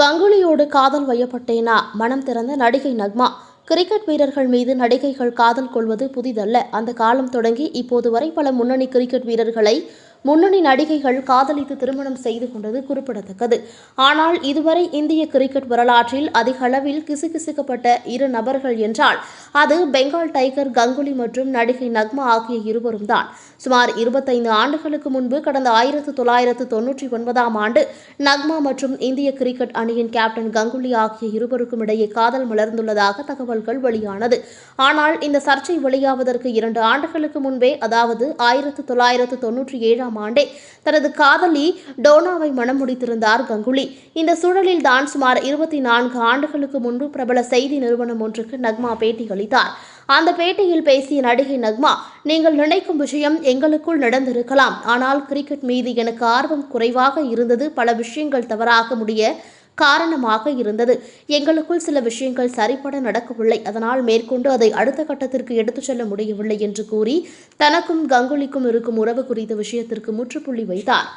கங்குலியோடு காதல் வயப்பட்டேனா? மனம் திறந்த நடிகை நக்மா. கிரிக்கெட் வீரர்கள் மீது நடிகைகள் காதல் கொள்வது புதிதல்ல. அந்த காலம் தொடங்கி இப்போது வரை பல முன்னணி கிரிக்கெட் வீரர்களை முன்னணி நடிகைகள் காதலித்து திருமணம் செய்து கொண்டது குறிப்பிடத்தக்கது. ஆனால் இதுவரை இந்திய கிரிக்கெட் வரலாற்றில் அதிக அளவில் கிசுகிசுக்கப்பட்ட இரு நபர்கள் என்றால் அது பெங்கால் டைகர் கங்குலி மற்றும் நடிகை நக்மா ஆகிய இருவரும் தான். சுமார் இருபத்தைந்து ஆண்டுகளுக்கு முன்பு கடந்த ஆயிரத்து தொள்ளாயிரத்து தொன்னூற்றி ஒன்பதாம் ஆண்டு நக்மா மற்றும் இந்திய கிரிக்கெட் அணியின் கேப்டன் கங்குலி ஆகிய இருவருக்கும் இடையே காதல் மலர்ந்துள்ளதாக தகவல்கள் வெளியானது. ஆனால் இந்த சர்ச்சை வெளியாவதற்கு இரண்டு ஆண்டுகளுக்கு முன்பே அதாவது ஆயிரத்து தொள்ளாயிரத்து தொன்னூற்றி ஏழாம் ஆண்டே. தனது காதலி டோனாவை மனம் முடித்திருந்தார் கங்குலி. இந்த சூழலில் தான் சுமார் இருபத்தி நான்கு ஆண்டுகளுக்கு முன்பு பிரபல செய்தி நிறுவனம் ஒன்றுக்கு நக்மா பேட்டி அளித்தார் அந்த பேட்டியில் பேசிய நடிகை நக்மா நீங்கள் நினைக்கும் விஷயம் எங்களுக்குள் நடந்திருக்கலாம். ஆனால் கிரிக்கெட் மீது எனக்கு ஆர்வம் குறைவாக இருந்தது. பல விஷயங்கள் தவறாக முடிய காரணமாக இருந்தது. எங்களுக்குள் சில விஷயங்கள் சரிபட நடக்கவில்லை. அதனால் மேற்கொண்டு அதை அடுத்த கட்டத்திற்கு எடுத்துச் செல்ல முடியவில்லை என்று கூறி தனக்கும் கங்குலிக்கும் இருக்கும் உறவு குறித்த விஷயத்திற்கு முற்றுப்புள்ளி வைத்தார்.